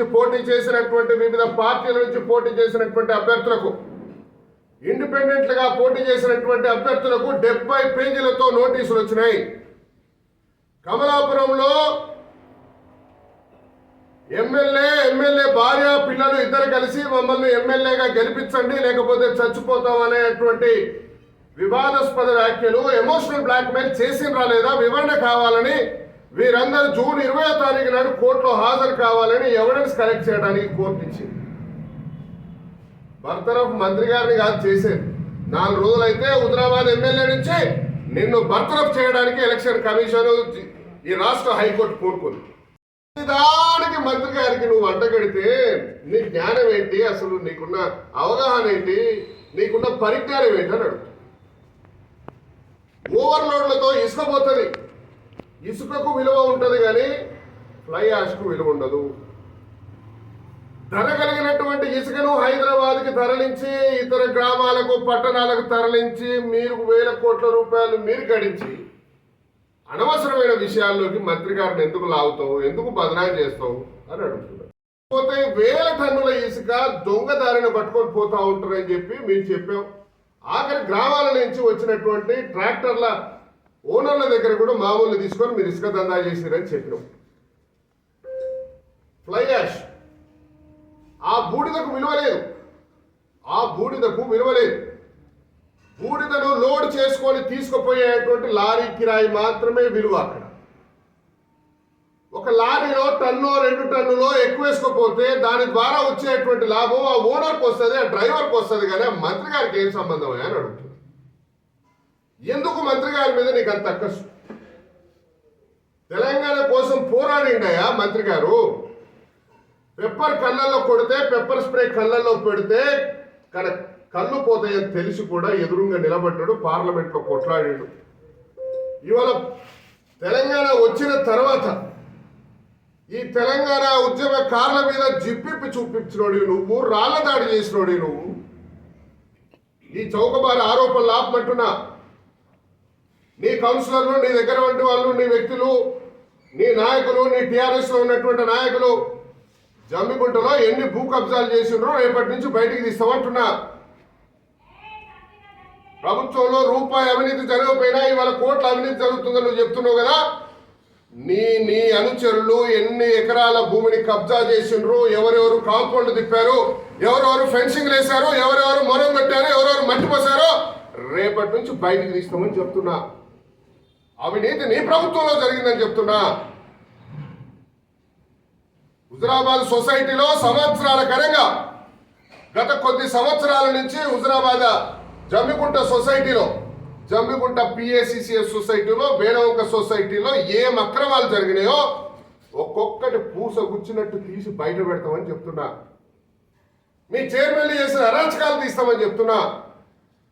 నుంచి పోటీ చేసినటువంటి వివిధ పార్టీల నుంచి పోటీ చేసినటువంటి అభ్యర్థులకు ఇండిపెండెంట్లుగా పోటీ చేసినటువంటి అభ్యర్థులకు డెబ్బై పేజీలతో నోటీసులు వచ్చినాయి. కమలాపురంలో ఎమ్మెల్యే ఎమ్మెల్యే భార్య పిల్లలు ఇద్దరు కలిసి మమ్మల్ని ఎమ్మెల్యేగా గెలిపించండి లేకపోతే చచ్చిపోతాం అనేటువంటి వివాదాస్పద వ్యాఖ్యలు ఎమోషనల్ బ్లాక్మెయిల్ చేసిన రాలేదా వివరణ కావాలని వీరందరూ జూన్ ఇరవై తారీఖు నాడు కోర్టులో హాజరు కావాలని ఎవిడెన్స్ కలెక్ట్ చేయడానికి కోర్టు ఇచ్చింది. బర్తరఫ్ మంత్రి గారిని కాదు చేసేది. నాలుగు రోజులైతే హుదరాబాద్ ఎమ్మెల్యే నుంచి నిన్ను బర్తరఫ్ చేయడానికి ఎలక్షన్ కమిషన్ ఈ రాష్ట్ర హైకోర్టు కోరుకుంది. దానికి మంత్రి గారికి నువ్వు అంటగడితే నీ జ్ఞానం ఏంటి? అసలు నీకున్న అవగాహన ఏంటి? నీకున్న పరిజ్ఞానం ఏంటి అని అడుగుతా ఓవర్లోడ్లతో ఇసుకపోతుంది ఇసుకకు విలువ ఉంటుంది కానీ ఫ్లై యాష్కు విలువ ఉండదు. ధర కలిగినటువంటి ఇసుకను హైదరాబాద్కి తరలించి ఇతర గ్రామాలకు పట్టణాలకు తరలించి మీరు వేల కోట్ల రూపాయలు మీరు గడించి అనవసరమైన విషయాల్లోకి మంత్రి గారిని ఎందుకు లాగుతావు? ఎందుకు బదనాం చేస్తావు? అని అడుగుతున్నారు. పోతే వేల టన్నుల ఇసుక దొంగదారిని పట్టుకొని పోతా ఉంటారని చెప్పి మేము చెప్పాం. ఆఖరి గ్రామాల నుంచి వచ్చినటువంటి ట్రాక్టర్ల ఓనర్ల దగ్గర కూడా మామూలు తీసుకొని మీరు ఇసుక దందా చేసిరని చెప్పినాం. ఫ్లై యాష్ ఆ బూడిదకు విలువ లేదు. ఆ బూడిదకు విలువ లేదు. బూడిదను లోడ్ చేసుకొని తీసుకుపోయేటువంటి లారీ కిరాయి మాత్రమే విలువ అక్కడ. ఒక లారీలో టన్ను రెండు టన్నులో ఎక్కువ వేసుకోపోతే దాని ద్వారా వచ్చేటువంటి లాభం ఆ ఓనర్కి వస్తుంది ఆ డ్రైవర్కి వస్తుంది కానీ ఆ మంత్రి గారికి ఏం సంబంధం అని అడుగుతుంది ఎందుకు మంత్రి గారి మీద నీకు అంత అక్కసు తెలంగాణ కోసం పోరాడిండయా మంత్రి గారు? పెప్పర్ కళ్ళల్లో కొడితే పెప్పర్ స్ప్రే కళ్ళల్లో పెడితే కన కళ్ళు పోతాయని తెలిసి కూడా ఎదురుగా నిలబడ్డాడు పార్లమెంట్లో కొట్లాడాడు. ఇవాళ తెలంగాణ వచ్చిన తర్వాత ఈ తెలంగాణ ఉద్యమ కార్ల మీద జిప్పిప్పి చూపించినోడి నువ్వు రాళ్ళ దాడి చేసినోడి నువ్వు. ఈ చౌకబారి ఆరోపణలు ఆపమంటున్నా. నీ కౌన్సిలర్లు నీ దగ్గర వంటి వాళ్ళు నీ వ్యక్తులు నీ నాయకులు నీ టీఆర్ఎస్లో ఉన్నటువంటి నాయకులు జమ్మిగుంటలో ఎన్ని భూ కబ్జాలు చేసిండ్రో రేపటి నుంచి బయటికి తీస్తామంటున్నా. ప్రభుత్వంలో రూపాయి అవినీతి జరగకపోయినా ఇవాళ కోట్ల అవినీతి జరుగుతుందని నువ్వు చెప్తున్నావు కదా. నీ నీ అనుచరులు ఎన్ని ఎకరాల భూమిని కబ్జా చేసిండ్రు ఎవరెవరు కాంపౌండ్ తిప్పారు ఎవరెవరు ఫెన్సింగ్ వేశారు ఎవరెవరు మొరం పెట్టారు ఎవరెవరు మట్టి పోసారో రేపటి నుంచి బయటికి తీస్తామని చెప్తున్నా. అవినీతి నీ ప్రభుత్వంలో జరిగిందని చెప్తున్నా. హుజరాబాద్ సొసైటీలో సంవత్సరాల కరంగా గత కొద్ది సంవత్సరాల నుంచి హుజరాబాద్ జమ్మికుంట సొసైటీలో జమ్మికుంట పిఏసిసిఎస్ సొసైటీలో వేణవంక సొసైటీలో ఏం అక్రమాలు జరిగినాయో ఒక్కొక్కటి పూస గుచ్చినట్టు తీసి బయట పెడతామని చెప్తున్నా. మీ చైర్మన్లు చేసిన అరాచకాలు తీస్తామని చెప్తున్నా.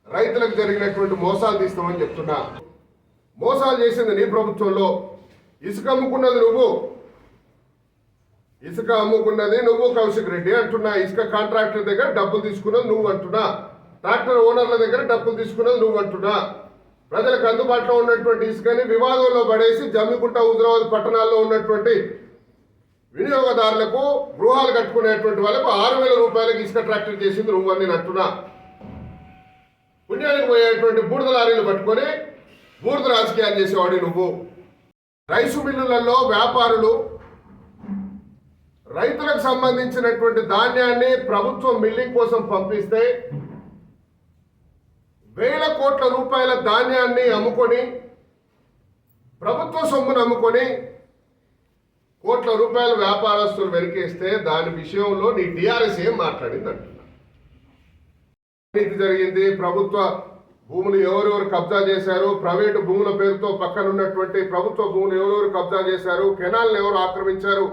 రైతులకు జరిగినటువంటి మోసాలు తీస్తామని చెప్తున్నా. మోసాలు చేసింది నీ ప్రభుత్వంలో. ఇసుక అమ్ముకున్నది నువ్వు. ఇసుక అమ్ముకున్నది నువ్వు కౌశిక్ రెడ్డి అంటున్నా. ఇసుక కాంట్రాక్టర్ దగ్గర డబ్బులు తీసుకున్నది నువ్వు అంటున్నా. ట్రాక్టర్ ఓనర్ల దగ్గర డబ్బులు తీసుకున్నది నువ్వు అంటున్నా. ప్రజలకు అందుబాటులో ఉన్నటువంటి ఇసుకని వివాదంలో పడేసి జమ్మికుంట హుజరాబాద్ పట్టణాల్లో ఉన్నటువంటి వినియోగదారులకు గృహాలు కట్టుకునేటువంటి వాళ్ళకు ఆరు వేల రూపాయలకి ఇసుక ట్రాక్టర్ చేసింది నువ్వు అని నేను అంటున్నా. పుణ్యానికి పోయేటువంటి బూడిద లారీలు పట్టుకొని బూర్ద రాజకీయాలు చేసేవాడి నువ్వు. రైసు మిల్లులలో వ్యాపారులు రైతులకు సంబంధించినటువంటి ధాన్యాన్ని ప్రభుత్వం మిల్లింగ్ కోసం పంపిస్తే వేల కోట్ల రూపాయల ధాన్యాన్ని అమ్ముకొని ప్రభుత్వ సొమ్మును అమ్ముకొని కోట్ల రూపాయల వ్యాపారస్తులు వెరికేస్తే దాని విషయంలో నీ టీఆర్ఎస్ ఏం మాట్లాడింది అంటున్నా. జరిగింది ప్రభుత్వ భూములు ఎవరెవరు కబ్జా చేశారు? ప్రైవేటు భూముల పేరుతో పక్కన ఉన్నటువంటి ప్రభుత్వ భూములు ఎవరెవరు కబ్జా చేశారు? కెనాల్ని ఎవరు ఆక్రమించారు?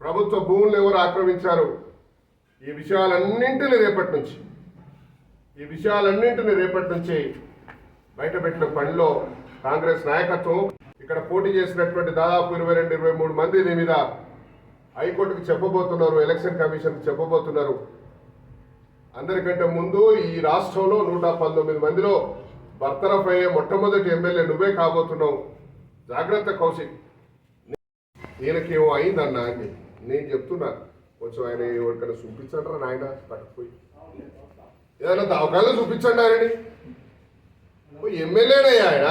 ప్రభుత్వ భూములను ఎవరు ఆక్రమించారు? ఈ విషయాలన్నింటినీ రేపటి నుంచి ఈ విషయాలన్నింటినీ రేపటి నుంచి బయటపెట్టిన పనిలో కాంగ్రెస్ నాయకత్వం ఇక్కడ పోటీ చేసినటువంటి దాదాపు ఇరవై రెండు ఇరవై మూడు మంది దీని మీద హైకోర్టుకు చెప్పబోతున్నారు ఎలక్షన్ కమిషన్కి చెప్పబోతున్నారు. అందరికంటే ముందు ఈ రాష్ట్రంలో నూట పంతొమ్మిది మందిలో బర్తరఫ్ అయ్యే మొట్టమొదటి ఎమ్మెల్యే నువ్వే కాబోతున్నావు. జాగ్రత్త కౌశిక్. ఈయనకేమో అయిందన్నా అని నేను చెప్తున్నా. కొంచెం ఆయన ఎవరికైనా చూపించండి రా నాయన పట్టుకుపోయి. ఏదైనా దవకాలు చూపించండి ఆయనని. ఎమ్మెల్యేనయ్యా ఆయన.